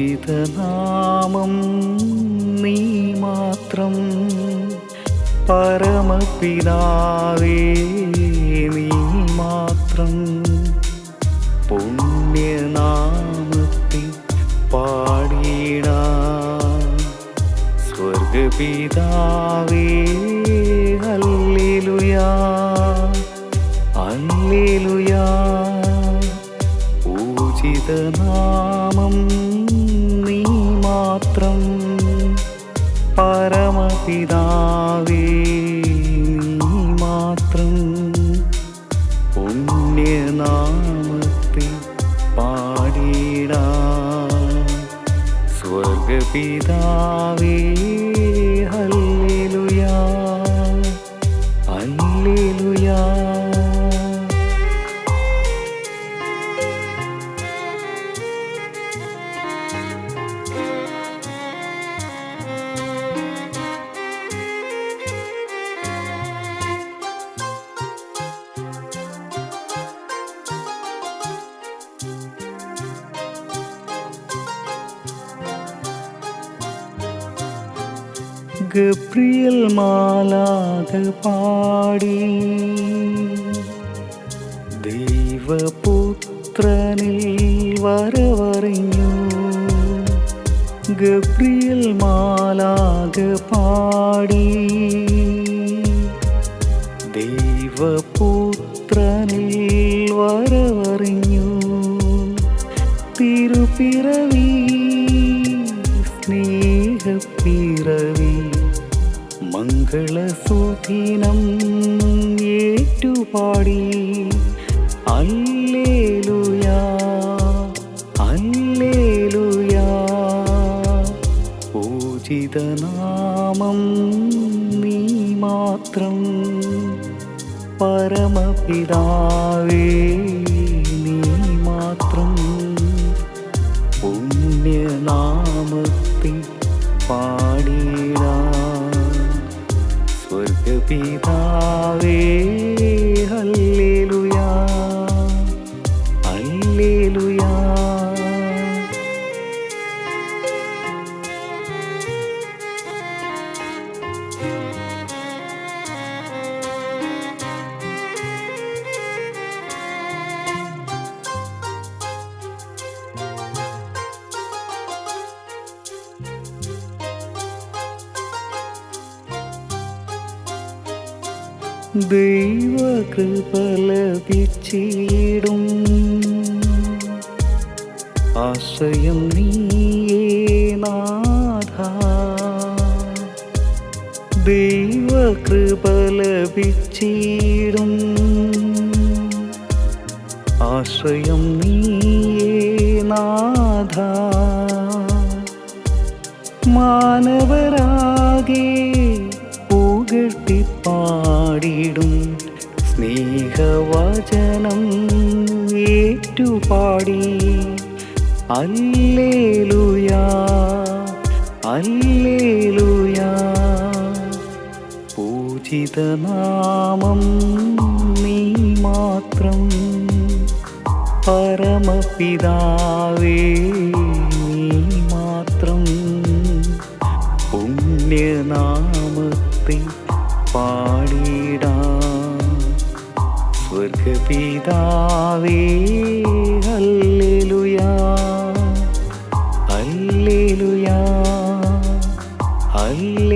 പൂജിതനാമം നീ മാത്രം. പരമപിതാവേ നീ മാത്രം. പുണ്യനാമത്തിൽ പാടിടാ സ്വർഗപിതാവേ മാത്രം പരമപിതാവേ മാത്രം പുണ്യനാമത്തെ പാടിടാ സ്വർഗപിതാവേ ഗബ്രിയൽ മാലാത് പാടി ദൈവപുത്രനിൽ വരവറിഞ്ഞു ഗബ്രിയൽ മാലാത് പാടി ദൈവപുത്രനിൽ വരവറിഞ്ഞു തിരുപ്പിറവി സ്നേഹപ്പിറവി മംഗളസുദിനം ഏറ്റുപാടി. Alleluia alleluia. പൂജിതനാമം നീ മാത്രം പരമപിതാവേ നീ മാത്രം. പുണ്യനാമത്തിൽ പാടിടാ ഹല്ലേലൂയാ ഹല്ലേലൂയാ. ദൈവകൃപ ലഭിച്ചിടും ആശ്രയം നീയേ നാഥ. ദൈവകൃപ ലഭിച്ചിടും ആശ്രയം നീയേ നാഥ. മാനവരാകെ പുകഴ്ത്തിപ്പാടിടും സ്നേഹവചനം ഏറ്റുപാടി. Alleluia alleluia. പൂജിതനാമം നീ മാത്രം പരമപിതാവേ. സ്വർഗ പിതാവേ ഹല്ലേലുയാ ഹല്ലേലുയാ ഹല്ലേലുയാ.